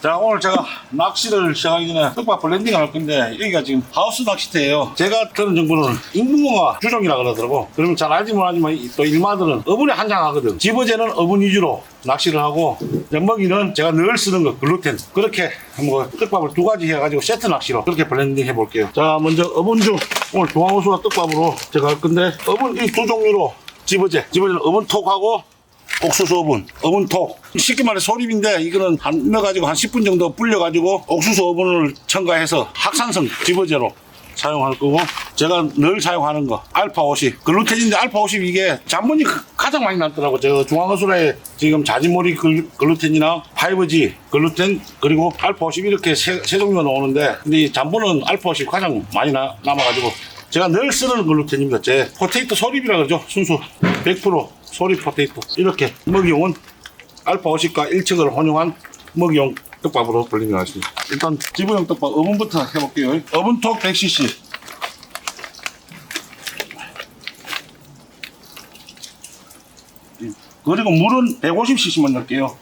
자 오늘 제가 낚시를 시작하기 전에 떡밥 블렌딩 할 건데 여기가 지금 하우스 낚시대예요. 제가 들은 정보는 인공어가 주종이라 그러더라고. 그러면 잘 알지 못하지만 이- 또 일마들은 어분에 한장하거든. 집어제는 어분 위주로 낚시를 하고 먹이는 제가 늘 쓰는 거 글루텐. 그렇게 뭐 떡밥을 두 가지 해가지고 세트 낚시로 그렇게 블렌딩 해볼게요. 자 먼저 어분주 오늘 중앙호수와 떡밥으로 제가 할 건데 어분 이 두 종류로 집어제 집어제는 어분톡하고 옥수수 어분, 어분톡. 쉽게 말해 소립인데 이거는 한 넣어가지고 한 10분 정도 불려가지고 옥수수 어분을 첨가해서 학산성 집어제로 사용할 거고 제가 늘 사용하는 거 알파 50 글루텐인데 알파 50 이게 잔분이 가- 가장 많이 남더라고. 저 중앙어수라에 지금 자진몰이 글- 글루텐이나 5G 글루텐 그리고 알파 50 이렇게 세, 세 종류가 나오는데 근데 이 잔분은 알파 50 가장 많이 나, 남아가지고 제가 늘 쓰는 글루텐입니다. 제 포테이토 소립이라 그러죠. 순수. 100% 소립 포테이토 이렇게 먹이용은 알파 50과 1층을 혼용한 먹이용 떡밥으로 불리는 것 같습니다. 일단 지부용 떡밥 어분부터 해볼게요. 어분톡 100cc. 그리고 물은 150cc만 넣을게요.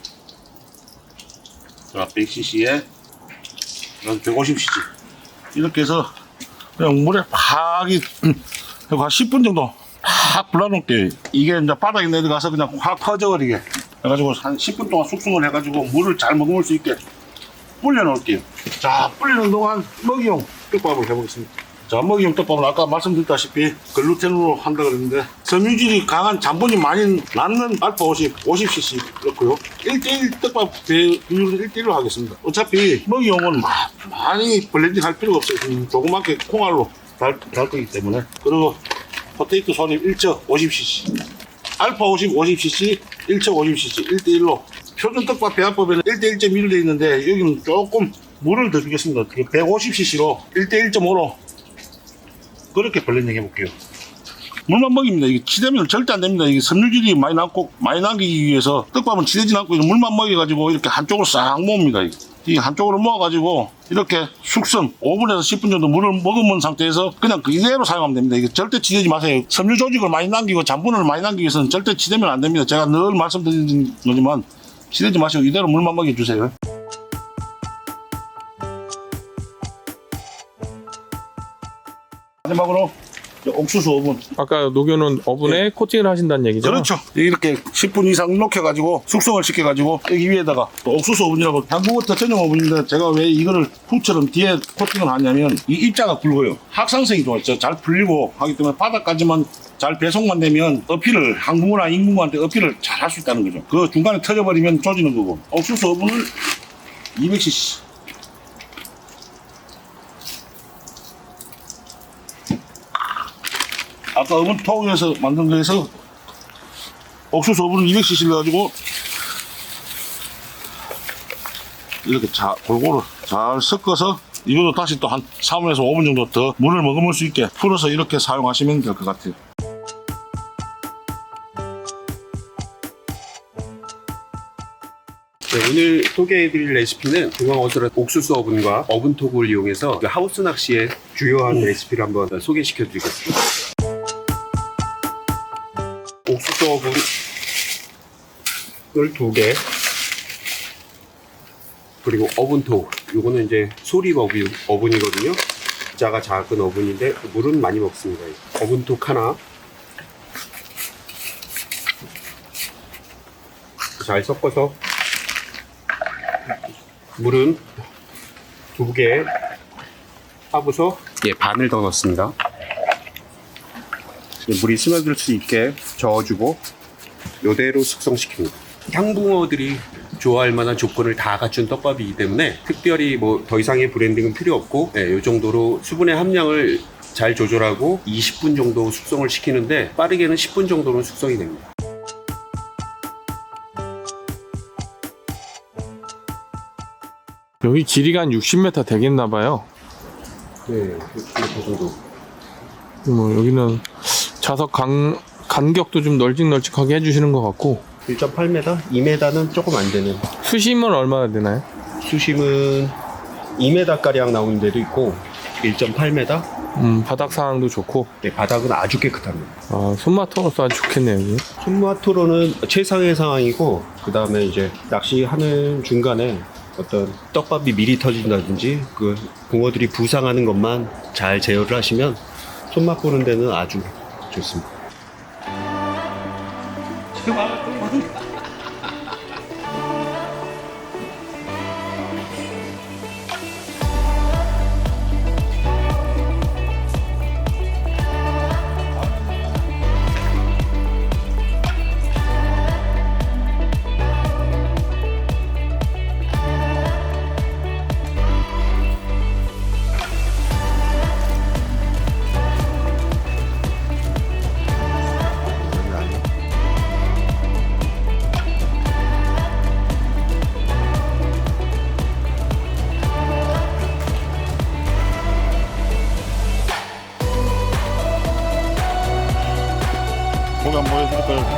자, 100cc에 150cc. 이렇게 해서 그냥 물에 팍, 이- 그리고 한 10분 정도 팍 불러놓을게요. 이게 이제 바닥에 내려가서 그냥 확 퍼져버리게. 해가지고 한 10분 동안 숙성을 해가지고 물을 잘 머금을 수 있게 불려놓을게요. 자, 불리는 동안 먹이용 떡밥을 해보겠습니다. 자, 먹이용 떡밥은 아까 말씀드렸다시피 글루텐으로 한다 그랬는데 섬유질이 강한 잔분이 많이 남는 알파 50, 50cc 넣고요. 1대1 떡밥 배- 비율은 1대1로 하겠습니다. 어차피 먹이용은 마- 많이 블렌딩 할 필요가 없어요. 음, 조그맣게 콩알로 달, 달 거기 때문에. 그리고 포테이토 소립 1척 50cc. 알파 50, 50cc, 1척 50cc, 1대1로. 표준 떡밥 배합법에는 1대1.1로 되어 있는데, 여기는 조금 물을 더 주겠습니다. 150cc로 1대1.5로 그렇게 블렌딩 해볼게요. 물만 먹입니다. 이게 치대면 절대 안 됩니다. 이게 섬유질이 많이 남고, 많이 남기기 위해서 떡밥은 치대지 않고 물만 먹여가지고 이렇게 한쪽으로 싹 모읍니다. 이게. 이 한쪽으로 모아가지고 이렇게 숙성 5분에서 10분 정도 물을 머금은 상태에서 그냥 그대로 사용하면 됩니다. 이게 절대 치대지 마세요. 섬유 조직을 많이 남기고 잔분을 많이 남기기 위해서는 절대 치대면 안 됩니다. 제가 늘 말씀드리는 거지만 치대지 마시고 이대로 물만 먹여주세요. 마지막으로 옥수수 오븐 아까 녹여놓은 어분에 코팅을 하신다는 얘기죠? 그렇죠. 이렇게 10분 이상 녹여가지고 숙성을 시켜가지고 여기 위에다가 또 옥수수 오븐이라고 한국어터 전용 오븐인데 제가 왜 이거를 후처럼 뒤에 코팅을 하냐면 이 입자가 굵어요. 확산성이 좋아요. 잘 풀리고 하기 때문에 바닥까지만 잘 배송만 되면 어필을 항공우나 인공한테 어필을 잘 할 수 있다는 거죠. 그 중간에 터져버리면 조지는 거고 옥수수 오븐을 200cc 아까 어분 통에서 만든 거에서 옥수수 어분을 200cc 넣어가지고 이렇게 자, 골고루 잘 섞어서 이것도 다시 또 한 3에서 5분 정도 더 물을 머금을 수 있게 풀어서 이렇게 사용하시면 될 것 같아요. 네, 오늘 소개해드릴 레시피는 중앙어스라 옥수수 어분과 어분톡을 이용해서 그 하우스 낚시의 주요한 레시피를 한번 소개시켜드리겠습니다. 옥수수 어분을 두 개, 그리고 어분톡. 요거는 이제 소립 어분, 어분이거든요. 자가 작은 어분인데 물은 많이 먹습니다. 어분톡 하나. 잘 섞어서 물은 두 개 하고서 예, 반을 더 넣습니다. 물이 스며들 수 있게 저어주고 요대로 숙성시킵니다. 향붕어들이 좋아할 만한 조건을 다 갖춘 떡밥이기 때문에 특별히 뭐 더 이상의 브랜딩은 필요 없고 예, 요 정도로 수분의 함량을 잘 조절하고 20분 정도 숙성을 시키는데 빠르게는 10분 정도는 숙성이 됩니다. 여기 길이가 한 60m 되겠나 봐요. 네, 그 정도. 뭐 여기는 좌석 간, 간격도 좀 널찍널찍하게 해주시는 것 같고 1.8m, 2m는 조금 안 되는. 수심은 얼마나 되나요? 수심은 2m 가량 나오는 데도 있고 1.8m. 음, 바닥 상황도 좋고 네, 바닥은 아주 깨끗합니다. 아, 손맛으로서 아주 좋겠네요. 여기. 손마토로는 최상의 상황이고 그 다음에 이제 낚시하는 중간에 어떤 떡밥이 미리 터진다든지 그 붕어들이 부상하는 것만 잘 제어를 하시면 손맛 보는 데는 아주 좋습니다.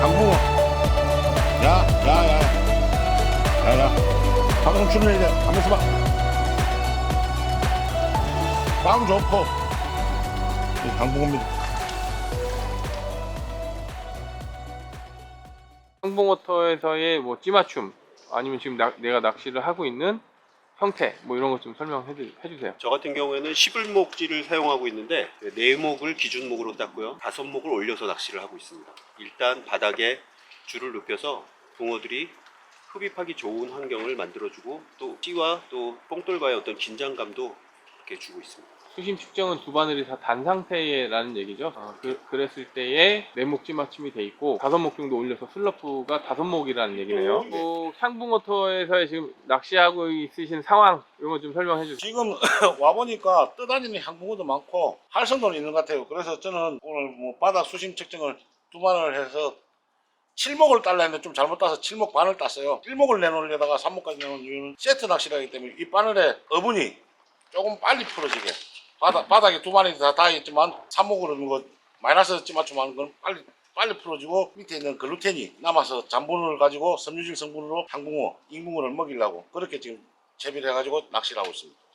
강붕어. 야, 야, 야. 야, 야. 방금 출연해야 돼. 한번 써봐. 빵 좋고. 이 강붕어입니다. 항봉워터에서의 뭐 찌맞춤 아니면 지금 나- 내가 낚시를 하고 있는 형태 뭐 이런 것 좀 설명해 주- 해주세요. 저 같은 경우에는 11목지를 사용하고 있는데 4목을 기준목으로 땄고요. 5목을 올려서 낚시를 하고 있습니다. 일단 바닥에 줄을 눕혀서 붕어들이 흡입하기 좋은 환경을 만들어주고 또 찌와 또 뽕돌과의 어떤 긴장감도 이렇게 주고 있습니다. 수심 측정은 두 바늘이 다 단 상태라는 얘기죠. 어, 그, 그랬을 때에 네 목 찌맞춤이 돼 있고 다섯 목 정도 올려서 슬러프가 다섯 목이라는 얘기네요. 뭐 향붕어터에서의 지금 낚시하고 있으신 상황 이런 거 좀 설명해 주세요. 지금 와보니까 떠다니는 항붕어도 많고 활성도는 있는 것 같아요. 그래서 저는 오늘 뭐 바닥 수심 측정을 두 반을 해서 7목을 딸라 했는데 좀 잘못 따서 7목 반을 땄어요. 1목을 내놓으려다가 3목까지 내놓은 이유는 세트 낚시를 하기 때문에 이 바늘에 어분이 조금 빨리 풀어지게 바닥, 바닥에 두 반이 다 닿아있지만 3목으로 뭐 마이너스 찌맞춤하는 건 빨리 빨리 풀어지고 밑에 있는 글루텐이 남아서 잠분을 가지고 섬유질 성분으로 항붕어, 잉붕어를 먹이려고 그렇게 지금 채비를 해가지고 낚시를 하고 있습니다.